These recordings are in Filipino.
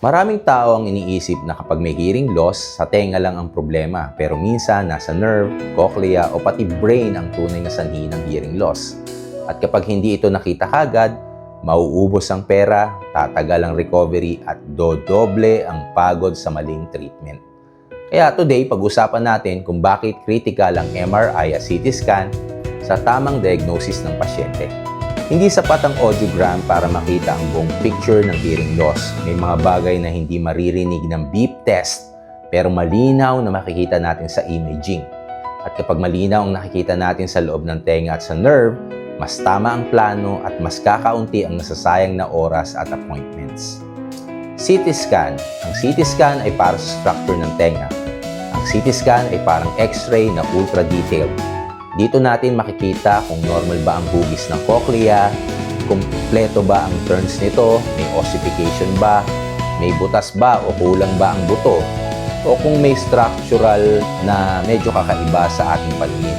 Maraming tao ang iniisip na kapag may hearing loss, sa tenga lang ang problema. Pero minsan, nasa nerve, cochlea o pati brain ang tunay na sanhi ng hearing loss. At kapag hindi ito nakita kagad, mauubos ang pera, tatagal ang recovery at dodoble ang pagod sa maling treatment. Kaya today, pag-usapan natin kung bakit critical ang MRI at CT scan sa tamang diagnosis ng pasyente. Hindi sapat ang audiogram para makita ang buong picture ng hearing loss. May mga bagay na hindi maririnig ng beep test pero malinaw na makikita natin sa imaging. At kapag malinaw ang nakikita natin sa loob ng tenga at sa nerve, mas tama ang plano at mas kakaunti ang nasasayang na oras at appointments. CT scan. Ang CT scan ay para sa structure ng tenga. Ang CT scan ay parang x-ray na ultra detailed. Dito natin makikita kung normal ba ang hugis ng cochlea, kumpleto ba ang turns nito, may ossification ba, may butas ba o kulang ba ang buto, o kung may structural na medyo kakaiba sa ating paningin.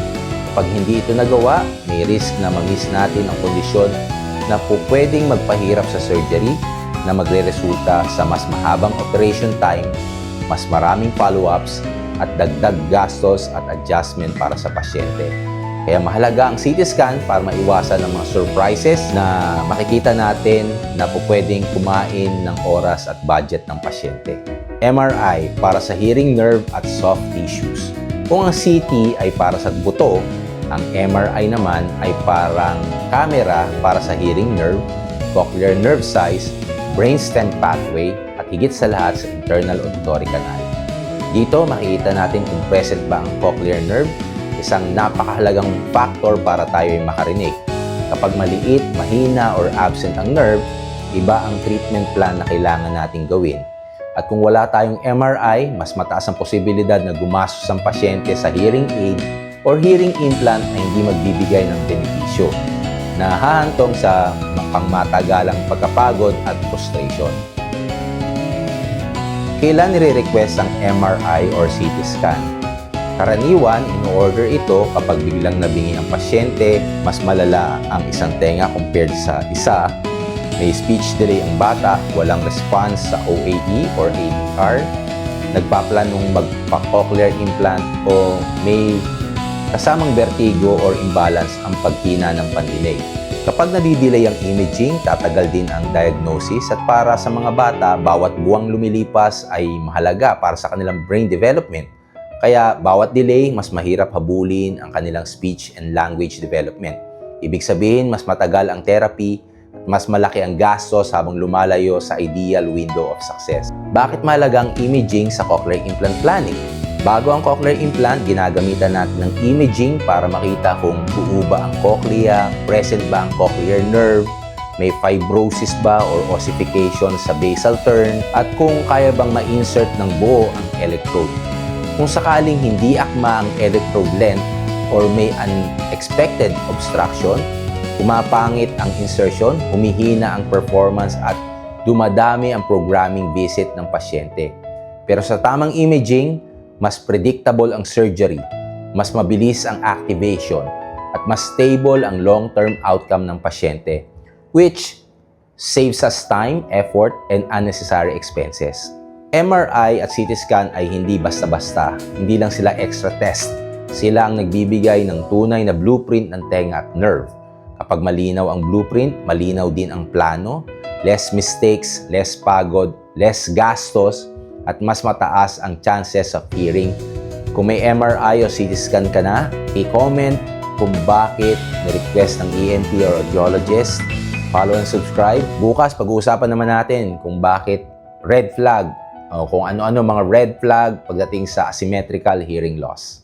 Kapag hindi ito nagawa, may risk na ma-miss natin ang kondisyon na po pwedeng magpahirap sa surgery na magre-resulta sa mas mahabang operation time, mas maraming follow-ups, at dagdag gastos at adjustment para sa pasyente. Kaya mahalaga ang CT scan para maiwasan ng mga surprises na makikita natin na po pwedeng kumain ng oras at budget ng pasyente. MRI para sa hearing nerve at soft tissues. Kung ang CT ay para sa buto, ang MRI naman ay parang camera para sa hearing nerve, cochlear nerve size, brainstem pathway, at higit sa lahat sa internal auditory canal. Dito makikita natin kung present ba ang cochlear nerve, isang napakahalagang factor para tayo ay makarinig. Kapag maliit, mahina, or absent ang nerve, iba ang treatment plan na kailangan nating gawin. At kung wala tayong MRI, mas mataas ang posibilidad na gumastos ang pasyente sa hearing aid or hearing implant na hindi magbibigay ng benepisyo na hahantong sa pangmatagalang pagkapagod at frustration. Kailan nire-request ang MRI or CT scan? Karaniwan, in-order ito kapag biglang nabingi ang pasyente, mas malala ang isang tenga compared sa isa, may speech delay ang bata, walang response sa OAE or ADR, nagpaplanong magpa-cochlear implant o may kasamang vertigo or imbalance ang pagkina ng pandinig. Kapag nadidelay ang imaging, tatagal din ang diagnosis at para sa mga bata, bawat buwang lumilipas ay mahalaga para sa kanilang brain development. Kaya bawat delay, mas mahirap habulin ang kanilang speech and language development. Ibig sabihin, mas matagal ang therapy at mas malaki ang gastos habang lumalayo sa ideal window of success. Bakit mahalaga ang imaging sa cochlear implant planning? Bago ang cochlear implant, ginagamitan natin ng imaging para makita kung buo ba ang cochlea, present ba ang cochlear nerve, may fibrosis ba or ossification sa basal turn, at kung kaya bang ma-insert ng buo ang electrode. Kung sakaling hindi akma ang electrode length or may unexpected obstruction, pumapangit ang insertion, humihina ang performance at dumadami ang programming visit ng pasyente. Pero sa tamang imaging, mas predictable ang surgery, mas mabilis ang activation, at mas stable ang long-term outcome ng pasyente, which saves us time, effort, and unnecessary expenses. MRI at CT scan ay hindi basta-basta, hindi lang sila extra test. Sila ang nagbibigay ng tunay na blueprint ng tenga at nerve. Kapag malinaw ang blueprint, malinaw din ang plano, less mistakes, less pagod, less gastos, at mas mataas ang chances of hearing. Kung may MRI o CT scan ka na, i-comment kung bakit ni-request ng ENT or audiologist. Follow and subscribe. Bukas, pag-uusapan naman natin kung bakit red flag o kung ano-ano mga red flag pagdating sa asymmetrical hearing loss.